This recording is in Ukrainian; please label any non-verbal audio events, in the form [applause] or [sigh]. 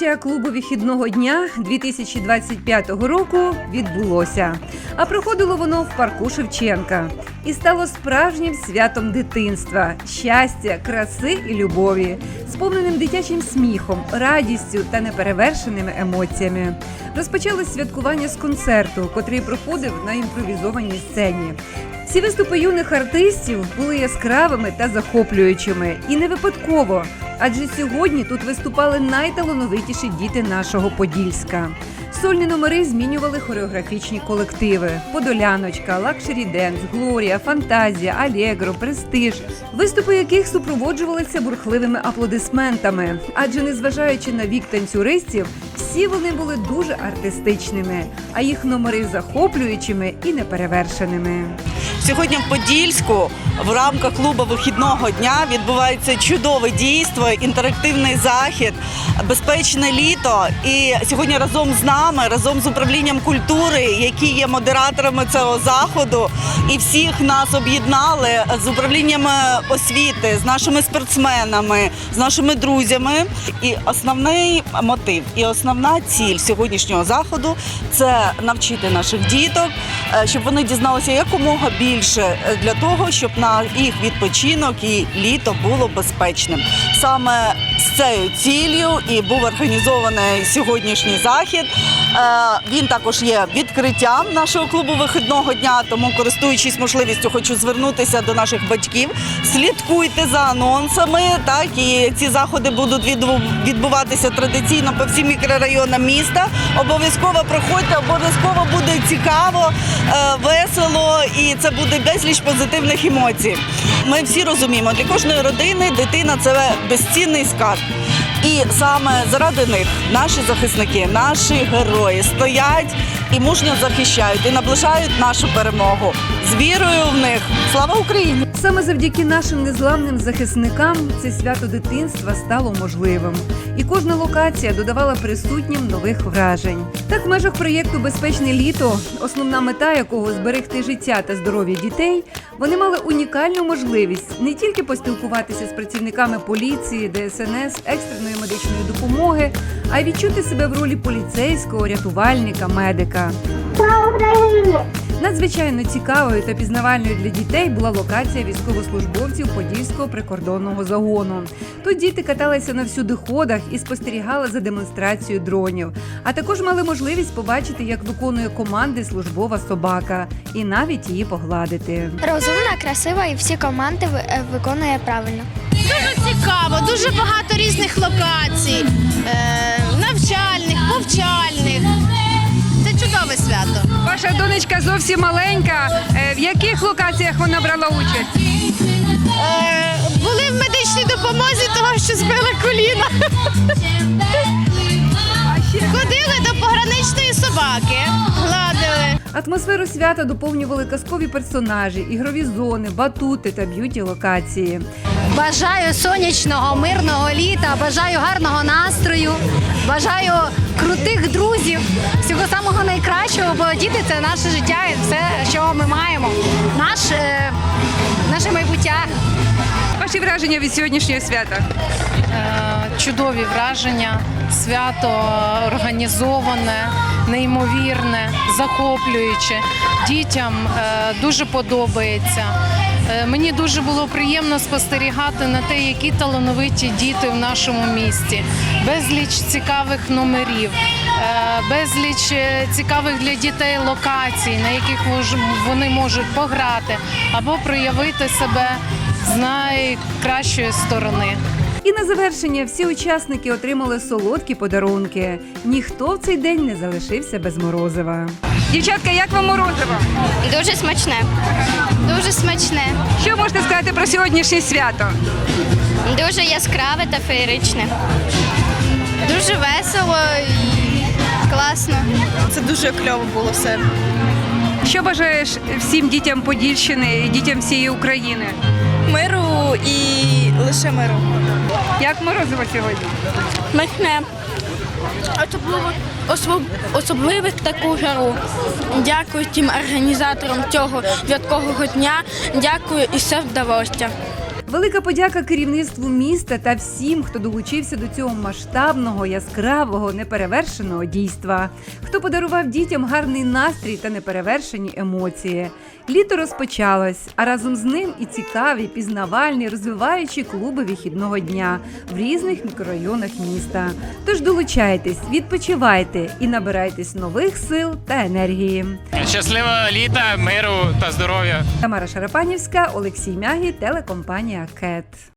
Відкриття клубу вихідного дня 2025 року відбулося. А проходило воно в парку Шевченка і стало справжнім святом дитинства, щастя, краси і любові, сповненим дитячим сміхом, радістю та неперевершеними емоціями. Розпочалось святкування з концерту, котрий проходив на імпровізованій сцені. Всі виступи юних артистів були яскравими та захоплюючими, і не випадково, адже сьогодні тут виступали найталановитіші діти нашого Подільська. Сольні номери змінювали хореографічні колективи: Подоляночка, Лакшері Денс, Глорія, Фантазія, Алєгро, Престиж, виступи яких супроводжувалися бурхливими аплодисментами. Адже незважаючи на вік танцюристів, всі вони були дуже артистичними, а їх номери захоплюючими і неперевершеними. Сьогодні в Подільську в рамках клубу вихідного дня відбувається чудове дійство, інтерактивний захід, безпечне літо. І сьогодні разом з нами, разом з управлінням культури, які є модераторами цього заходу, і всіх нас об'єднали з управлінням освіти, з нашими спортсменами, з нашими друзями. І основний мотив і основна ціль сьогоднішнього заходу. Це навчити наших діток, щоб вони дізналися якомога більше е, для того, щоб на їх відпочинок і літо було безпечним. Саме з цією ціллю і був організований сьогоднішній захід. Е, Він також є відкриттям нашого клубу вихідного дня. Тому, користуючись можливістю, хочу звернутися до наших батьків. Слідкуйте за анонсами. Так і ці заходи будуть відбуватися традиційно по всім мікрорайонам міста. Обов'язково приходьте, обов'язково буде цікаво, е, весело і це буде безліч позитивних емоцій. Ми всі розуміємо, для кожної родини дитина це безцінний скарб. І саме заради них наші захисники, наші герої стоять і мужньо захищають і наближають нашу перемогу з вірою в них. Слава Україні! Саме завдяки нашим незламним захисникам це свято дитинства стало можливим, і кожна локація додавала присутнім нових вражень. Так, в межах проєкту Безпечне літо, основна мета якого зберегти життя та здоров'я дітей, вони мали унікальну можливість не тільки поспілкуватися з працівниками поліції, ДСНС, екстреної медичної допомоги, а й відчути себе в ролі поліцейського, рятувальника, медика. Надзвичайно цікавою та пізнавальною для дітей була локація військовослужбовців Подільського прикордонного загону. Тут діти каталися на всюдиходах і спостерігали за демонстрацією дронів, а також мали можливість побачити, як виконує команди службова собака, і навіть її погладити. Розумна, красива і всі команди е, виконує правильно. Дуже цікаво, дуже багато різних локацій, зовсім маленька. Е, В яких локаціях вона брала участь? Е, були в медичній допомозі, того, що збила коліна. [laughs] Атмосферу свята доповнювали казкові персонажі, ігрові зони, батути та б'юті локації. Бажаю сонячного, мирного літа, бажаю гарного настрою, бажаю крутих друзів, всього самого найкращого, бо діти це наше життя і все, що ми маємо. Наш, е, наше майбуття. Ваші враження від сьогоднішнього свята? Е, чудові враження, свято організоване, неймовірне, захоплююче. Дітям е, дуже подобається. Е, Мені дуже було приємно спостерігати на те, які талановиті діти в нашому місті. Безліч цікавих номерів, е, безліч цікавих для дітей локацій, на яких вони можуть пограти або проявити себе з найкращої сторони. І на завершення всі учасники отримали солодкі подарунки. Ніхто в цей день не залишився без морозива. Дівчатка, як вам морозиво? Дуже смачне. Дуже смачне, Що можете сказати про сьогоднішнє свято? дуже яскраве та феєричне. Дуже весело і класно. Це дуже кльово було все. Що бажаєш всім дітям Подільщини і дітям всієї України? І лише миру. Як морозиво сьогодні? Махне. Особливо, особ- особливих таку жару. Дякую тим організаторам цього святкового дня. Дякую і все вдалося. Велика подяка керівництву міста та всім, хто долучився до цього масштабного, яскравого, неперевершеного дійства, хто подарував дітям гарний настрій та неперевершені емоції. Літо розпочалось, а разом з ним і цікаві, пізнавальні, розвиваючі клуби вихідного дня в різних мікрорайонах міста. Тож долучайтесь, відпочивайте і набирайтесь нових сил та енергії. Щасливого літа, миру та здоров'я. Тамара Шарапанівська, Олексій Мягі, телекомпанія Cat.